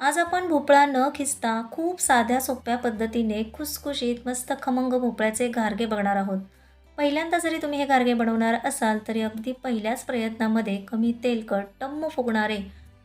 आज आपण भोपळा न खिसता खूप साध्या सोप्या पद्धतीने खुसखुशीत मस्त खमंग भोपळ्याचे घारगे बघणार आहोत. पहिल्यांदा जरी तुम्ही हे घारगे बनवणार असाल तरी अगदी पहिल्याच प्रयत्नामध्ये कमी तेलकट टम्म फुगणारे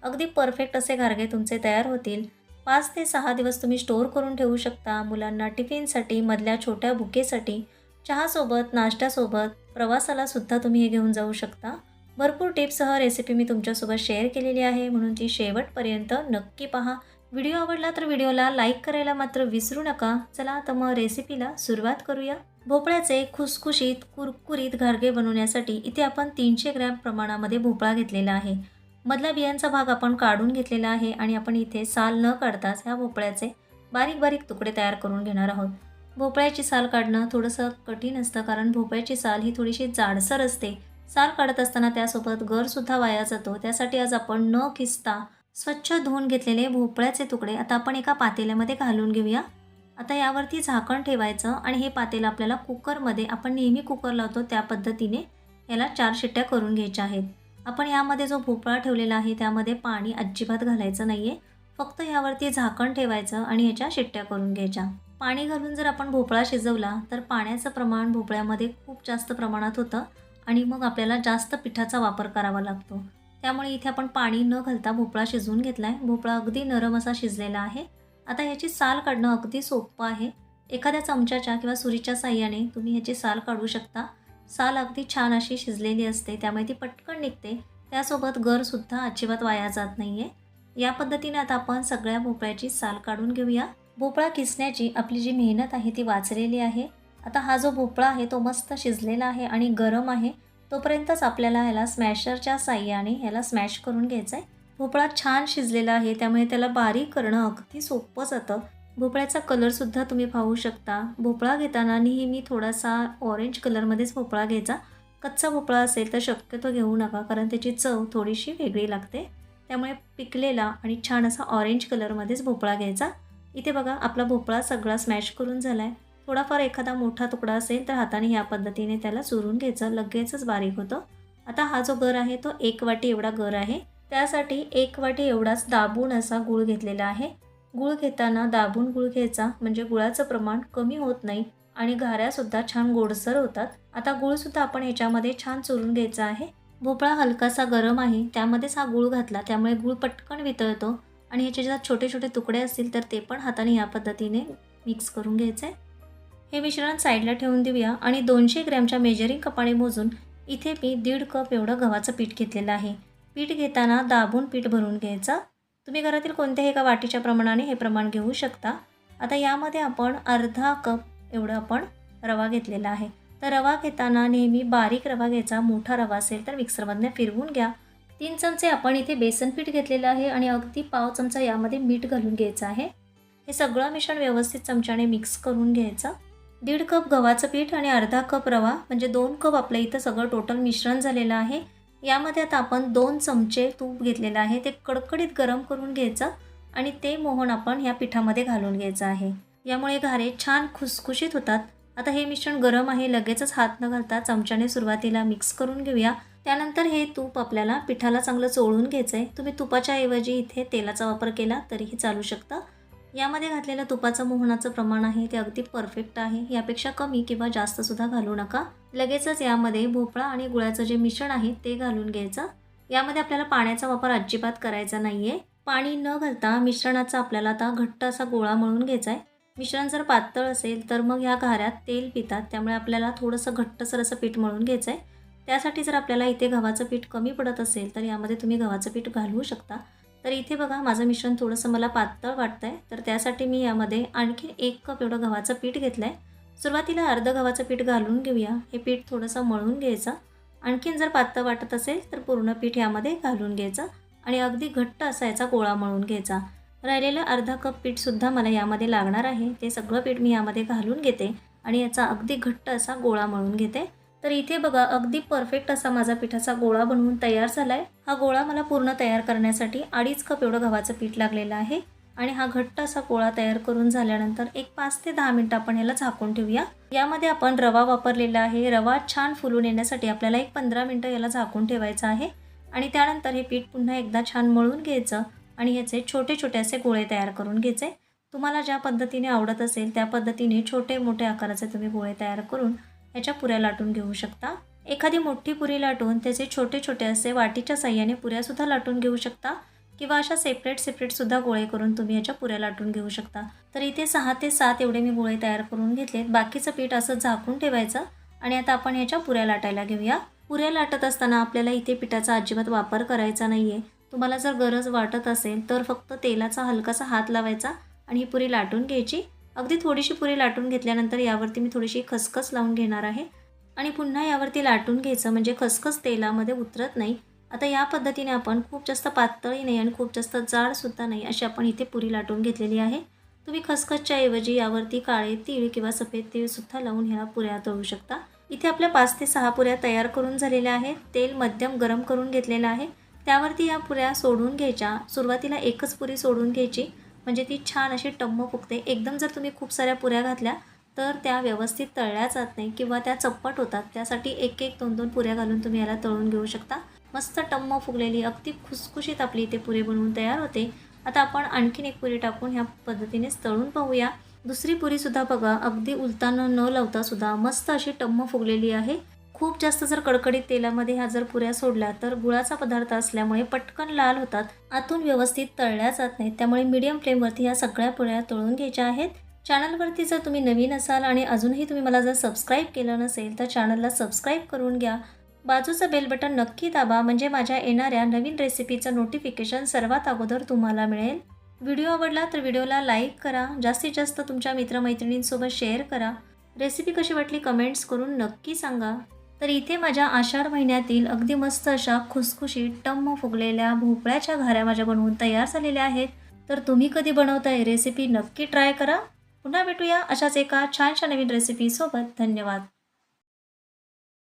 अगदी परफेक्ट असे घारगे तुमचे तयार होतील. पाच ते सहा दिवस तुम्ही स्टोअर करून ठेवू शकता. मुलांना टिफिनसाठी मधल्या छोट्या बुकेसाठी चहासोबत नाश्त्यासोबत प्रवासाला सुद्धा तुम्ही हे घेऊन जाऊ शकता. भरपूर टिप्ससह रेसिपी मी तुमच्यासोबत शेअर केलेली आहे. म्हणून ती शेवटपर्यंत नक्की पहा. व्हिडिओ आवडला तर व्हिडिओला लाईक करायला मात्र विसरू नका. चला तर मग रेसिपीला सुरुवात करूया. भोपळ्याचे खुसखुशीत कुरकुरीत घारगे बनवण्यासाठी इथे आपण तीनशे ग्रॅम प्रमाणामध्ये भोपळा घेतलेला आहे. मधला बियांचा भाग आपण काढून घेतलेला आहे आणि आपण इथे साल न काढताच ह्या भोपळ्याचे बारीक बारीक तुकडे तयार करून घेणार आहोत. भोपळ्याची साल काढणं थोडंसं कठीण असतं कारण भोपळ्याची साल ही थोडीशी जाडसर असते. साल काढत असताना त्यासोबत गरसुद्धा वाया जातो. त्यासाठी आज आपण न खिसता स्वच्छ धुवून घेतलेले भोपळ्याचे तुकडे आता आपण एका पातेल्यामध्ये घालून घेऊया. आता यावरती झाकण ठेवायचं आणि हे पातेलं आपल्याला कुकरमध्ये आपण नेहमी कुकर लावतो त्या पद्धतीने याला चार शिट्ट्या करून घ्यायच्या आहेत. आपण यामध्ये जो भोपळा ठेवलेला आहे त्यामध्ये पाणी अजिबात घालायचं नाही आहे फक्त यावरती झाकण ठेवायचं आणि ह्याच्या शिट्ट्या करून घ्यायच्या. पाणी घालून जर आपण भोपळा शिजवला तर पाण्याचं प्रमाण भोपळ्यामध्ये खूप जास्त प्रमाणात होतं. आणि मग आपल्याला जास्त पिठाचा वापर करावा लागतो. त्यामुळे इथे आपण पाणी न घालता भोपळा शिजवून घेतला आहे भोपळा अगदी नरम असा शिजलेला आहे. आता ह्याची साल काढणं अगदी सोपं आहे. एखाद्या चमच्याच्या किंवा सुरीच्या साह्याने तुम्ही ह्याची साल काढू शकता. साल अगदी छान अशी शिजलेली असते. त्यामुळे ती पटकन निघते. त्यासोबत गरसुद्धा अजिबात वाया जात नाही आहे या पद्धतीने आता आपण सगळ्या भोपळ्याची साल काढून घेऊया. भोपळा किसण्याची आपली जी मेहनत आहे ती वाचलेली आहे. आता हा जो भोपळा आहे तो मस्त शिजलेला आहे आणि गरम आहे तोपर्यंतच आपल्याला ह्याला स्मॅशरच्या साह्याने ह्याला स्मॅश करून घ्यायचा आहे भोपळा छान शिजलेला आहे त्यामुळे त्याला बारीक करणं अगदी सोपं जातं. भोपळ्याचा कलरसुद्धा तुम्ही पाहू शकता. भोपळा घेताना नेहमी थोडासा ऑरेंज कलरमध्येच भोपळा घ्यायचा. कच्चा भोपळा असेल तर शक्यतो घेऊ नका कारण त्याची चव थोडीशी वेगळी लागते. त्यामुळे पिकलेला आणि छान असा ऑरेंज कलरमध्येच भोपळा घ्यायचा. इथे बघा आपला भोपळा सगळा स्मॅश करून झाला आहे थोडाफार एखादा मोठा तुकडा असेल तर हाताने ह्या पद्धतीने त्याला चुरून घ्यायचं. लगेचच बारीक होतं. आता हा जो गर आहे तो एक वाटी एवढा गर आहे. त्यासाठी एक वाटी एवढाच दाबून असा गूळ घेतलेला आहे. गूळ घेताना दाबून गूळ घ्यायचा म्हणजे गुळाचं प्रमाण कमी होत नाही आणि घाऱ्यासुद्धा छान गोडसर होतात. आता गूळसुद्धा आपण ह्याच्यामध्ये छान चुरून घ्यायचा आहे. भोपळा हलकासा गरम आहे. त्यामध्येच हा गूळ घातला. त्यामुळे गूळ पटकन वितळतो आणि ह्याचे ज्या छोटे छोटे तुकडे असतील तर ते पण हाताने या पद्धतीने मिक्स करून घ्यायचे. हे मिश्रण साईडला ठेवून देऊया आणि दोनशे ग्रॅमच्या मेजरिंग कपाने मोजून इथे मी दीड कप एवढं गव्हाचं पीठ घेतलेलं आहे. पीठ घेताना दाबून पीठ भरून घ्यायचं. तुम्ही घरातील कोणत्याही एका वाटीच्या प्रमाणाने हे प्रमाण घेऊ शकता. आता यामध्ये आपण अर्धा कप एवढं आपण रवा घेतलेला आहे. तर रवा घेताना नेहमी बारीक रवा घ्यायचा. मोठा रवा असेल तर मिक्सरमधनं फिरवून घ्या. तीन चमचे आपण इथे बेसन पीठ घेतलेलं आहे आणि अगदी पाव चमचा यामध्ये मीठ घालून घ्यायचं आहे. हे सगळं मिश्रण व्यवस्थित चमच्याने मिक्स करून घ्यायचं. दीड कप गव्हाचं पीठ आणि अर्धा कप रवा म्हणजे दोन कप आपल्या इथं सगळं टोटल मिश्रण झालेलं आहे. यामध्ये आता आपण दोन चमचे तूप घेतलेलं आहे. ते कडकडीत गरम करून घ्यायचं आणि ते मोहन आपण ह्या पिठामध्ये घालून घ्यायचं आहे. यामुळे घारे छान खुसखुशीत होतात. आता हे मिश्रण गरम आहे लगेचच हात न घालता चमच्याने सुरुवातीला मिक्स करून घेऊया. त्यानंतर हे तूप आपल्याला पिठाला चांगलं चोळून घ्यायचं आहे तुम्ही तुपाच्या ऐवजी इथे तेलाचा वापर केला तरीही चालू शकतं. यामध्ये घातलेल्या तुपाचं मोहनाचं प्रमाण आहे ते अगदी परफेक्ट आहे. यापेक्षा कमी किंवा जास्तसुद्धा घालू नका. लगेचच यामध्ये भोपळा आणि गुळाचं जे मिश्रण आहे ते घालून घ्यायचं. यामध्ये आपल्याला पाण्याचा वापर अजिबात करायचा नाही आहे पाणी न घालता मिश्रणाचा आपल्याला आता घट्ट असा गोळा मळून घ्यायचा आहे मिश्रण जर पातळ असेल तर मग ह्या घाऱ्यात तेल पितात. त्यामुळे आपल्याला थोडंसं घट्टसर असं पीठ मळून घ्यायचं आहे त्यासाठी जर आपल्याला इथे गव्हाचं पीठ कमी पडत असेल तर यामध्ये तुम्ही गव्हाचं पीठ घालवू शकता. तर इथे बघा माझं मिश्रण थोडंसं मला पातळ वाटतं आहे तर त्यासाठी मी यामध्ये आणखी एक कप एवढं गव्हाचं पीठ घेतलं आहे सुरुवातीला अर्ध गव्हाचं पीठ घालून घेऊया. हे पीठ थोडंसं मळून घ्यायचं. आणखीन जर पातळ वाटत असेल तर पूर्ण पीठ यामध्ये घालून घ्यायचं. आणि अगदी घट्ट असा याचा गोळा मळून घ्यायचा. राहिलेलं अर्धा कप पीठसुद्धा मला यामध्ये लागणार आहे. ते सगळं पीठ मी यामध्ये घालून घेते. आणि याचा अगदी घट्ट असा गोळा मळून घेते. तर इथे बघा अगदी परफेक्ट असा माझा पिठाचा गोळा बनवून तयार झाला आहे हा गोळा मला पूर्ण तयार करण्यासाठी अडीच कप एवढं गव्हाचं पीठ लागलेलं आहे. आणि हा घट्ट असा गोळा तयार करून झाल्यानंतर एक पाच ते दहा मिनटं आपण याला झाकून ठेवूया. यामध्ये आपण रवा वापरलेला आहे. रवा छान फुलून येण्यासाठी आपल्याला एक पंधरा मिनटं याला झाकून ठेवायचं आहे. आणि त्यानंतर हे पीठ पुन्हा एकदा छान मळून घ्यायचं आणि ह्याचे छोटे छोटे असे गोळे तयार करून घ्यायचे. तुम्हाला ज्या पद्धतीने आवडत असेल त्या पद्धतीने छोटे मोठे आकाराचे तुम्ही गोळे तयार करून ह्याच्या पुऱ्या लाटून घेऊ शकता. एखादी मोठी पुरी लाटून त्याचे छोटे छोटे असे वाटीच्या साह्याने पुऱ्यासुद्धा लाटून घेऊ शकता. किंवा अशा सेपरेट सेपरेटसुद्धा गोळे करून तुम्ही ह्याच्या पुऱ्या लाटून घेऊ शकता. तर इथे सहा ते सात एवढे मी गोळे तयार करून घेतलेत. बाकीचं पीठ असं झाकून ठेवायचं. आणि आता आपण ह्याच्या पुऱ्या लाटायला घेऊया. पुऱ्या लाटत असताना आपल्याला इथे पिठाचा अजिबात वापर करायचा नाही आहे तुम्हाला जर गरज वाटत असेल तर फक्त तेलाचा हलकासा हात लावायचा आणि ही पुरी लाटून घ्यायची. अगदी थोडीशी पुरी लाटून घेतल्यानंतर यावरती मी थोडीशी खसखस लावून घेणार आहे. आणि पुन्हा यावरती लाटून घ्यायचं म्हणजे खसखस तेलामध्ये उतरत नाही. आता या पद्धतीने आपण खूप जास्त पातळी नाही आणि खूप जास्त जाडसुद्धा नाही अशी आपण इथे पुरी लाटून घेतलेली आहे. तुम्ही खसखसच्या ऐवजी यावरती काळे तीळ किंवा सफेद तीळसुद्धा लावून ह्या पुऱ्या तळू शकता. इथे आपल्या पाच ते सहा पुऱ्या तयार करून झालेल्या आहेत. तेल मध्यम गरम करून घेतलेलं आहे. त्यावरती या पुऱ्या सोडून घ्यायच्या. सुरुवातीला एकच पुरी सोडून घ्यायची. म्हणजे ती छान अशी टम्म फुगते. एकदम जर तुम्ही खूप साऱ्या पुऱ्या घातल्या तर त्या व्यवस्थित तळल्या जात नाही किंवा त्या चप्पट होतात. त्यासाठी एक एक दोन दोन पुऱ्या घालून तुम्ही याला तळून घेऊ शकता. मस्त टम्म फुगलेली अगदी खुसखुशीत आपली इथे पुरे बनवून तयार होते. आता आपण आणखीन एक पुरी टाकून ह्या पद्धतीनेच तळून पाहूया. दुसरी पुरीसुद्धा बघा अगदी उलताना न लावता सुद्धा मस्त अशी टम्म फुगलेली आहे. खूप जास्त जर कडकडीत तेलामध्ये ह्या जर पुऱ्या सोडल्या तर गुळाचा पदार्थ असल्यामुळे पटकन लाल होतात आतून व्यवस्थित तळल्या जात नाहीत. त्यामुळे मीडियम फ्लेमवरती ह्या सगळ्या पुऱ्या तळून घ्यायच्या आहेत. चॅनलवरती जर तुम्ही नवीन असाल आणि अजूनही तुम्ही मला जर सबस्क्राईब केलं नसेल तर चॅनलला सबस्क्राईब करून घ्या. बाजूचं बेल बटन नक्की दाबा म्हणजे माझ्या येणाऱ्या नवीन रेसिपीचं नोटिफिकेशन सर्वात अगोदर तुम्हाला मिळेल. व्हिडिओ आवडला तर व्हिडिओला लाईक करा जास्तीत जास्त तुमच्या मित्रमैत्रिणींसोबत शेअर करा. रेसिपी कशी वाटली कमेंट्स करून नक्की सांगा. तर इथे माझ्या आषाढ महिन्यातील अगदी मस्त अशा खुसखुशीत टम्म फुगलेल्या भोपळ्याच्या घाऱ्या माझ्या बनवून तयार झालेल्या आहेत. तर तुम्ही कधी बनवताय रेसिपी नक्की ट्राय करा. पुन्हा भेटूया अशाच एका छानशा नवीन रेसिपीसोबत धन्यवाद.